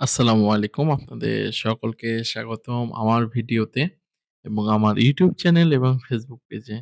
আসসালামু আলাইকুম। আপনাদের সকলকে স্বাগতম আমার ভিডিওতে এবং আমার ইউটিউব চ্যানেল এবং ফেসবুক পেজে।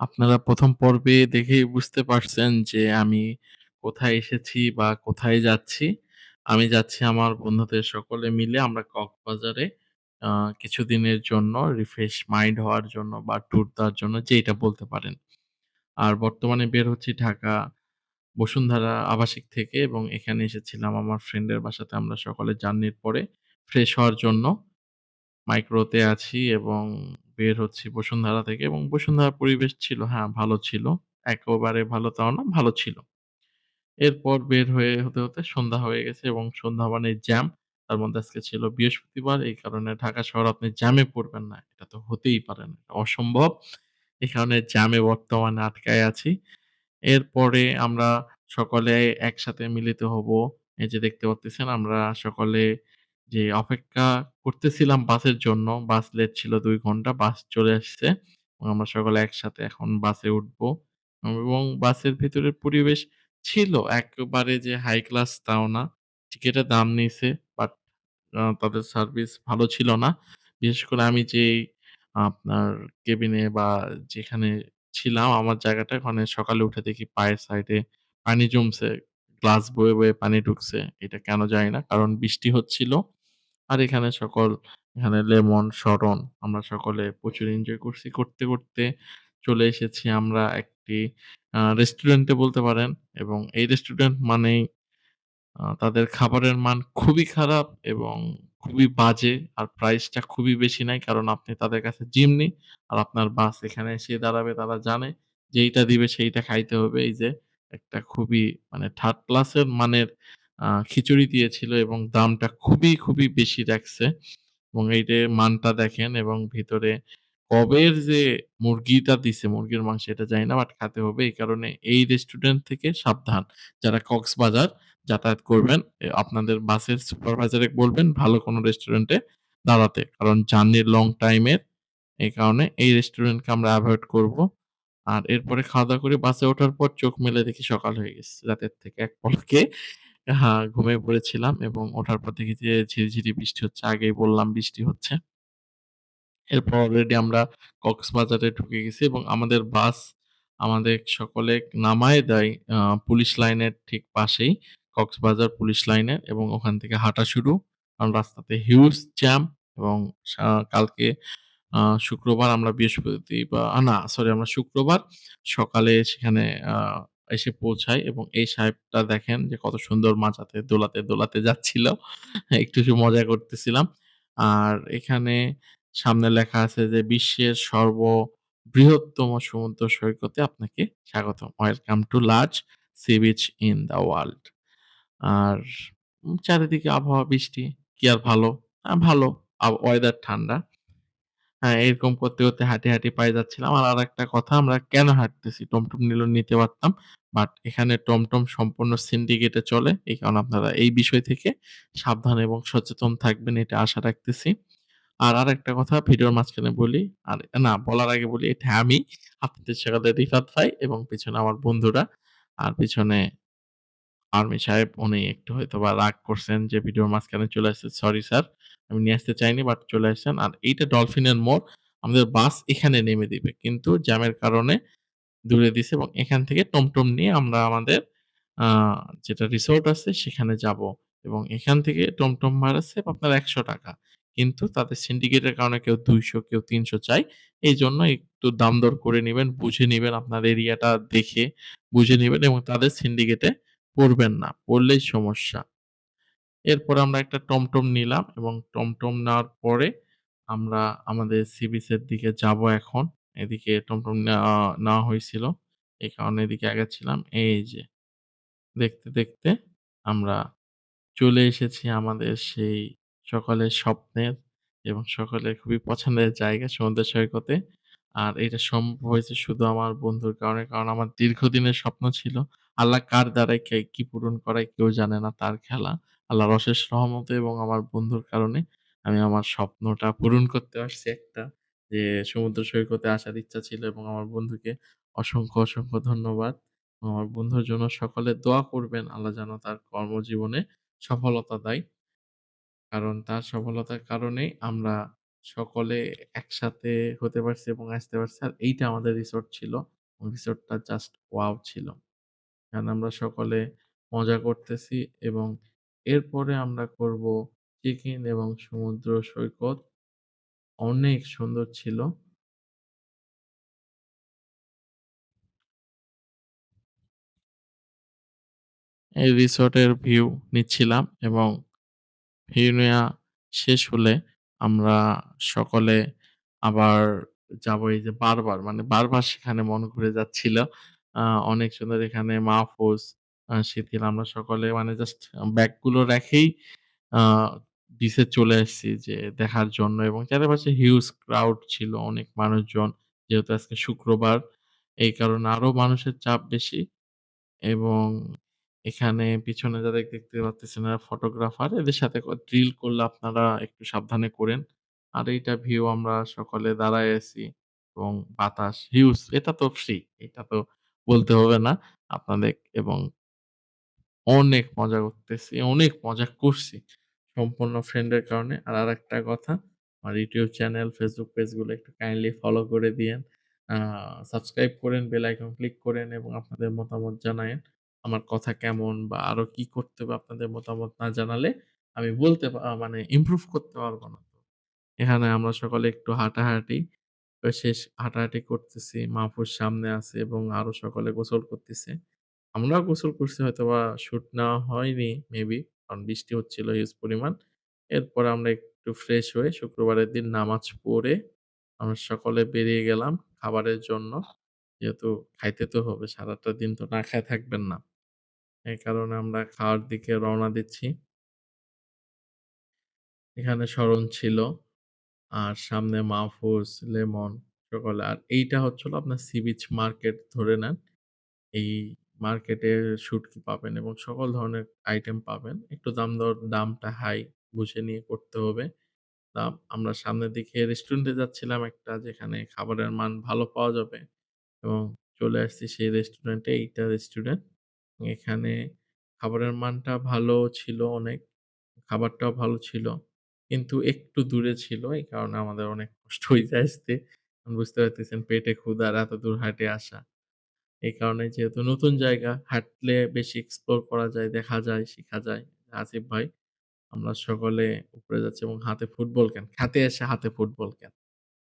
আপনারা প্রথম পর্বে দেখেই বুঝতে পারছেন যে আমি কোথায় এসেছি বা কোথায় যাচ্ছি। আমি যাচ্ছি আমার বন্ধুদের সকলে মিলে আমরা কক্সবাজারে কিছুদিনের জন্য রিফ্রেশ মাইন্ড হওয়ার জন্য বা ট্যুর দেওয়ার জন্য যেইটা বলতে পারেন। আর বর্তমানে বের হচ্ছি ঢাকা বসুন্ধরা আবাসিক থেকে এবং এখানে এসেছিলাম আমার ফ্রেন্ডের বাসাতে আমরা সকলে জার্নির পরে ফ্রেশ হওয়ার জন্য মাইক্রোতে আছি এবং বের হচ্ছি বসুন্ধরা থেকে এবং বসুন্ধরার পরিবেশ ছিল হ্যাঁ, ভালো ছিল। একেবারে ভালো তাও না, ভালো ছিল। এরপর বের হয়ে হতে, হতে সন্ধ্যা হয়ে গেছে এবং সন্ধ্যা মানেই জ্যাম। তার মধ্যে আজকে ছিল বৃহস্পতিবার। এই কারণে ঢাকা শহর আপনি জ্যামে পড়বেন না। এটা তো হতেই পারে না। অসম্ভব। এই কারণে জ্যামে বর্তমানে আটকায় আছি। এরপরে আমরা সকলে একসাথে মিলিত হব। এই যে দেখতে পারতেছেন আমরা সকলে যে অপেক্ষা করতেছিলাম বাসের জন্য, বাস লেট ছিল ২ ঘণ্টা। বাস চলে আসছে। আমরা সকলে একসাথে এখন বাসে উঠবো এবং বাসের ভেতরের পরিবেশ ছিল একেবারে যে হাই ক্লাস তাও না। টিকেটের দাম নিছে বাট তাদের সার্ভিস ভালো ছিল না। বিশেষ করে আমি যেই আপনার কেবিনে বা যেখানে ছিলাম আমার জায়গাটা ওখানে সকালে উঠে দেখি পায়ের সাইডে পানি জমছে। গ্লাস বয়ে, বয়ে পানি ঢুকছে। এটা কেন জানি না। কারণ বৃষ্টি হচ্ছিল। আর এখানে সকল এখানে লেমন, শরণ আমরা সকলে প্রচুর এনজয় করছি। করতে, করতে চলে এসেছি আমরা একটি রেস্টুরেন্টে বলতে পারেন এবং এই রেস্টুরেন্ট মানেই তাদের খাবারের মান খুবই খারাপ এবং খুবই বাজে। আর প্রাইসটা খুবই বেশি নেয়। কারণ আপনি তাদের কাছে জিম্মি আর আপনার বাস এখানে এসে দাঁড়াবে তারা জানে যেইটা দিবে সেইটা খাইতে হবে। এই যে একটা খুবই মানে থার্ড ক্লাসের মানের খিচুড়ি দিয়েছিল এবং দামটা খুবই, খুবই বেশি রাখছে। এবং এইটার মানটা দেখেন এবং ভিতরে কবের যে মুরগিটা দিছে, মুরগির মাংস এটা জানি না বাট খেতে হবে। এই কারণে এই রেস্টুরেন্ট থেকে সাবধান। যারা কক্সবাজার যাতায়াত করবেন আপনাদের বাসের সুপারভাইজারে বলবেন ভালো কোনো রেস্টুরেন্টে দাঁড়াতে। কারণ জার্নি লং টাইমের এই কারণে এই রেস্টুরেন্টকে আমরা অ্যাভয়েড করব। আর এরপরে খাওয়া-দাওয়া করে বাসে ওঠার পর চোখ মেলে দেখি সকাল হয়ে গেছে। রাতের থেকে এক পলকে হ্যাঁ, ঘুমিয়ে পড়েছিলাম এবং ওঠার পর দেখি যে ঝিরিঝিরি বৃষ্টি হচ্ছে। আগেই বললাম বৃষ্টি হচ্ছে। এরপর অলরেডি আমরা কক্সবাজারে ঢুকে গেছি এবং আমাদের বাস আমাদের সকলে নামায় দেয় পুলিশ লাইনের ঠিক পাশেই। কক্সবাজার পুলিশ লাইনের এবং ওখান থেকে হাঁটা শুরু। কারণ রাস্তাতে হিউজ জ্যাম এবং কালকে শুক্রবার আমরা বৃহস্পতি বা না সরি আমরা শুক্রবার সকালে সেখানে এসে পৌঁছাই এবং এই সাহেবটা দেখেন যে কত সুন্দর মাচাতে দোলাতে, দোলাতে যাচ্ছিল। একটু, মজা করতেছিলাম। আর এখানে সামনে লেখা আছে যে বিশ্বের সর্ব বৃহত্তম সমুদ্র সৈকতে আপনাকে স্বাগতম। Welcome to large sea beach in the world. আর চারিদিকে আবহাওয়া বৃষ্টি। কি আর ভালো? ভালো। ওয়েদার ঠান্ডা। হ্যাঁ, এরকম করতে, করতে হাঁটি, হাঁটি পায়ে যাচ্ছিলাম। আর আরেকটা কথা আমরা কেন হাঁটতেছি? টমটম নিলেও নিতে পারতাম। বাট এখানে টমটম সম্পূর্ণ সিন্ডিকেটে চলে। এই কারণে আপনারা এই বিষয় থেকে সাবধান এবং সচেতন থাকবেন এটা আশা রাখতেছি। আর আরেকটা কথা ভিডিওর মাঝখানে বলি, আর না বলার আগে বলি এটা আমি, আপনাদের সেকালে রিফাত ভাই এবং পিছনে আমার বন্ধুরা। আর পিছনে আর্মি সাহেব, উনি একটু হয়তো বা রাগ করছেন যে ভিডিওর মাঝখানে চলে আসছে। Sorry sir. আমি নিয়ে আসতে চাইনি বাট চলে আসছেন। আর এইটা ডলফিনের মোড়। আমাদের বাস এখানে নেমে দিবে। কিন্তু জ্যামের কারণে দূরে দিছে এবং এখান থেকে টমটম নিয়ে আমরা আমাদের যেটা রিসোর্ট আছে, সেখানে যাব এবং এখান থেকে টমটম আছে আপনার ৳১০০ কিন্তু তাদের সিন্ডিকেটের কারণে কেউ ২০০ কেউ ৩০০ চায়। এইজন্য একটু দাম দর করে নেবেন, বুঝে নেবেন আপনার এরিয়াটা দেখে, বুঝে নেবেন এবং তাদের সিন্ডিকেটে পড়বেন না। পড়লেই সমস্যা। এরপরে আমরা একটা টমটম নিলাম এবং টমটম নেওয়ার পরে আমরা আমাদের সি বিচের দিকে যাব এখন। এদিকে টমটম নেওয়া হইছিল। এই কারণে এদিকে আগাচ্ছিলাম। এই যে দেখতে, দেখতে আমরা চলে এসেছি আমাদের সেই সকলের স্বপ্নের এবং সকলের খুবই পছন্দের জায়গা সমুদ্র সৈকতে। আর এটা সম্ভব হয়েছে শুধু আমার বন্ধুর কারণে। কারণ আমার দীর্ঘদিনের স্বপ্ন ছিল। আল্লাহ কার দ্বারাই কে কি পূরণ করায় কেউ জানে না তার খেলা। আল্লাহর অশেষ রহমতে এবং আমার বন্ধুর কারণে আমি আমার স্বপ্নটা পূরণ করতে পারছি একটা। যে সমুদ্র সৈকতে আসার ইচ্ছা ছিল এবং আমার বন্ধুকে অসংখ্য, অসংখ্য ধন্যবাদ। আমার বন্ধুর জন্য সকলে দোয়া করবেন। আল্লাহ যেন তার কর্মজীবনে সফলতা দেয়। কারণ তার সফলতার কারণেই আমরা সকলে একসাথে হতে পারছি এবং আসতে পারছি। আর এইটা আমাদের রিসোর্ট ছিল। রিসোর্টটা জাস্ট ওয়াও ছিল। কারণ আমরা সকলে মজা করতেছি এবং এরপরে আমরা করব চেক-ইন এবং সমুদ্র সৈকত। অনেক সুন্দর ছিল। এই রিসোর্টের ভিউ নিচ্ছিলাম এবং ভিউ নেওয়া শেষ হলে আমরা সকলে আবার যাব এই যে বারবার মানে বারবার সেখানে মন ঘুরে যাচ্ছিল। অনেক সুন্দর এখানে মাহফুজ, আ শিথিল আমরা সকলে মানে জাস্ট ব্যাগগুলো রেখেই আ চলে আসছি যে দেখার জন্য এবং চারিপাশে হিউজ ক্রাউড ছিল অনেক মানুষজন। যেহেতু আজকে শুক্রবার এই কারণে আরও মানুষের চাপ বেশি এবং এখানে পিছনে যাদের দেখতে পারতেছেন এরা ফটোগ্রাফার। এদের সাথে ড্রিল করলে আপনারা একটু সাবধানে করেন। আর এইটা ভিউ আমরা সকলে দাঁড়ায় আছি এবং বাতাস হিউজ এটা তো ফ্রি। এটা তো বলতে হবে না আপনাদের এবং অনেক মজা করতেছি, অনেক মজা করছি। সম্পূর্ণ ফ্রেন্ডের কারণে। আর আর একটা কথা, আমার ইউটিউব চ্যানেল, ফেসবুক পেজগুলো একটু কাইন্ডলি ফলো করে দিয়েন। সাবস্ক্রাইব করেন, বেল আইকন ক্লিক করেন এবং আপনাদের মতামত জানায়েন। আমার কথা কেমন বা আরও কি করতে হবে আপনাদের মতামত না জানালে আমি বলতে মানে ইমপ্রুভ করতে পারব না। এখানে আমরা সকলে একটু হাঁটাহাঁটি তো শেষ হাঁটাহাঁটি করতেছি। মাহফুজ সামনে আছে এবং আরও সকলে গোসল করতেছে। আমরাও গোসল করছি হয়তোবা, শুট নেওয়া হয়নি মেবি কারণ বৃষ্টি হচ্ছিল হিউজ পরিমাণ। এরপরে আমরা একটু ফ্রেশ হয়ে শুক্রবারের দিন নামাজ পড়ে আমরা সকলে বেরিয়ে গেলাম খাবারের জন্য। যেহেতু খাইতে তো হবে, সারাটা দিন তো না খায়ে থাকবেন না। এই কারণে আমরা খাওয়ার দিকে রওনা দিচ্ছি। এখানে স্মরণ ছিল। আর সামনে মাহফুজ, লেমন সকলে। আর এইটা হচ্ছে হলো আপনার সি বিচ মার্কেট ধরে নেন। এই মার্কেটে শুটকি পাবেন এবং সকল ধরনের আইটেম পাবেন। একটু দাম দর দামটা হাই বুঝে নিয়ে করতে হবে। দাম আমরা সামনের দিকে রেস্টুরেন্টে যাচ্ছিলাম একটা যেখানে খাবারের মান ভালো পাওয়া যাবে এবং চলে আসছি সেই রেস্টুরেন্টে। এইটা রেস্টুরেন্ট। এখানে খাবারের মানটা ভালো ছিল অনেক। খাবারটাও ভালো ছিল। কিন্তু একটু দূরে ছিল। এই কারণে আমাদের অনেক কষ্ট হইছে আসতে। বুঝতে পারতেছেন পেটে ক্ষুধা আর এত দূর হাঁটে আসা। এই কারণে যেহেতু নতুন জায়গা হাঁটলে বেশি এক্সপ্লোর করা যায়, দেখা যায়, শিখা যায়। আসিফ ভাই, আমরা সকলে উপরে যাচ্ছি এবং হাতে ফুটবল কেন? খাতে এসে হাতে ফুটবল কেন?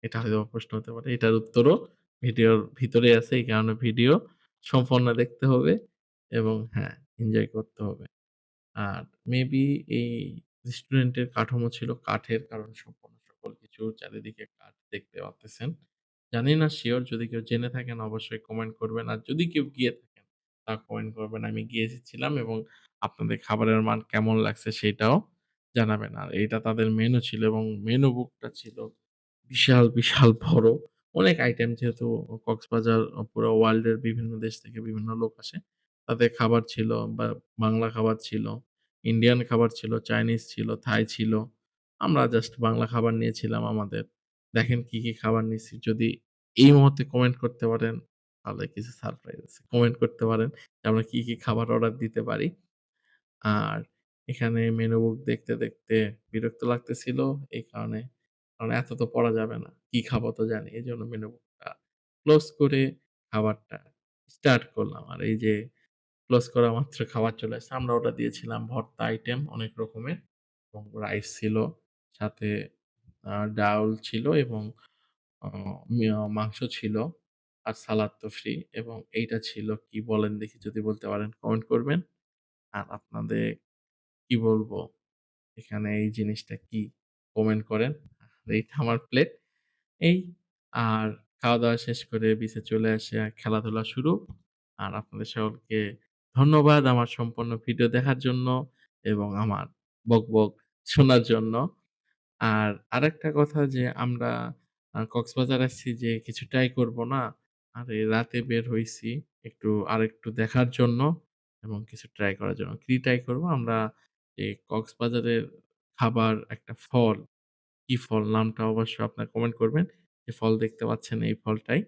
এটা হয়তো প্রশ্ন হতে পারে। এটার উত্তরও ভিডিওর ভিতরেই আছে। এই কারণে ভিডিও সম্পূর্ণ দেখতে হবে এবং হ্যাঁ, এনজয় করতে হবে। আর মেবি এই রেস্টুরেন্টের কাঠামো ছিল কাঠের কারণ সম্পূর্ণ সকল কিছু চারিদিকে কাঠ দেখতে পারতেছেন। জানি না সিউর যদি কেউ জেনে থাকেন অবশ্যই কমেন্ট করবেন। আর যদি কেউ গিয়ে থাকেন তা কমেন্ট করবেন। আমি গিয়েছিলাম এবং আপনাদের খাবারের মান কেমন লাগছে সেটাও জানাবেন। আর এইটা তাদের মেনু ছিল এবং মেনু বুকটা ছিল বিশাল, বিশাল বড়। অনেক আইটেম যেহেতু কক্সবাজার পুরো ওয়ার্ল্ডের বিভিন্ন দেশ থেকে বিভিন্ন লোক আসে। তাদের খাবার ছিল বা বাংলা খাবার ছিল, ইন্ডিয়ান খাবার ছিল, চাইনিজ ছিল, থাই ছিল। আমরা জাস্ট বাংলা খাবার নিয়েছিলাম আমাদের। দেখেন কি, কি খাবার নিয়েছি যদি এই মুহূর্তে কমেন্ট করতে পারেন তাহলে কিছু সারপ্রাইজ আছে। কমেন্ট করতে পারেন আমরা কি, কি খাবার অর্ডার দিতে পারি। আর এখানে মেনু বুক দেখতে, দেখতে বিরক্ত লাগতেছিল এই কারণে। কারণ এত তো পড়া যাবে না। কি খাব তো জানি। এই জন্য মেনু বুকটা ক্লোজ করে খাবারটা স্টার্ট করলাম। আর এই যে ক্লোজ করা মাত্র খাবার চলে আসছে। আমরা ওটা দিয়েছিলাম ভর্তা আইটেম অনেক রকমের এবং রাইস ছিল। সাথে ডাউল ছিল এবং মাংস ছিল। আর সালাদ তো ফ্রি এবং এইটা ছিল কি বলেন দেখি যদি বলতে পারেন কমেন্ট করবেন। আর আপনাদের কি বলব? এখানে এই জিনিসটা কি? কমেন্ট করেন। এইটা আমার প্লেট। এই আর খাওয়া-দাওয়া শেষ করে বিচে চলে আসে খেলাধুলা শুরু। আর আপনাদের সকলকে ধন্যবাদ আমার সম্পূর্ণ ভিডিও দেখার জন্য এবং আমার বকবক শোনার জন্য। আর আরেকটা কথা যে আমরা কক্সবাজার আসছি যে কিছু ট্রাই করব না? আর এই রাতে বের হয়েছি একটু আর একটু দেখার জন্য এবং কিছু ট্রাই করার জন্য। কি ট্রাই করব? আমরা এই কক্সবাজারের খাবার একটা ফল, কি ফল নামটা অবশ্যই আপনার কমেন্ট করবেন। যে ফল দেখতে পাচ্ছেন এই ফলটাই।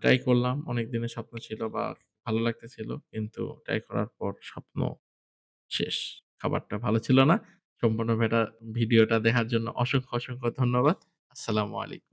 ট্রাই করলাম। অনেক দিনের স্বপ্ন ছিল বা ভালো লাগতেছিল। কিন্তু ট্রাই করার পর স্বপ্ন শেষ। খাবারটা ভালো ছিল না। সম্পূর্ণ ভিডিওটা দেখার জন্য অসংখ্য, অসংখ্য ধন্যবাদ। আসসালামু আলাইকুম।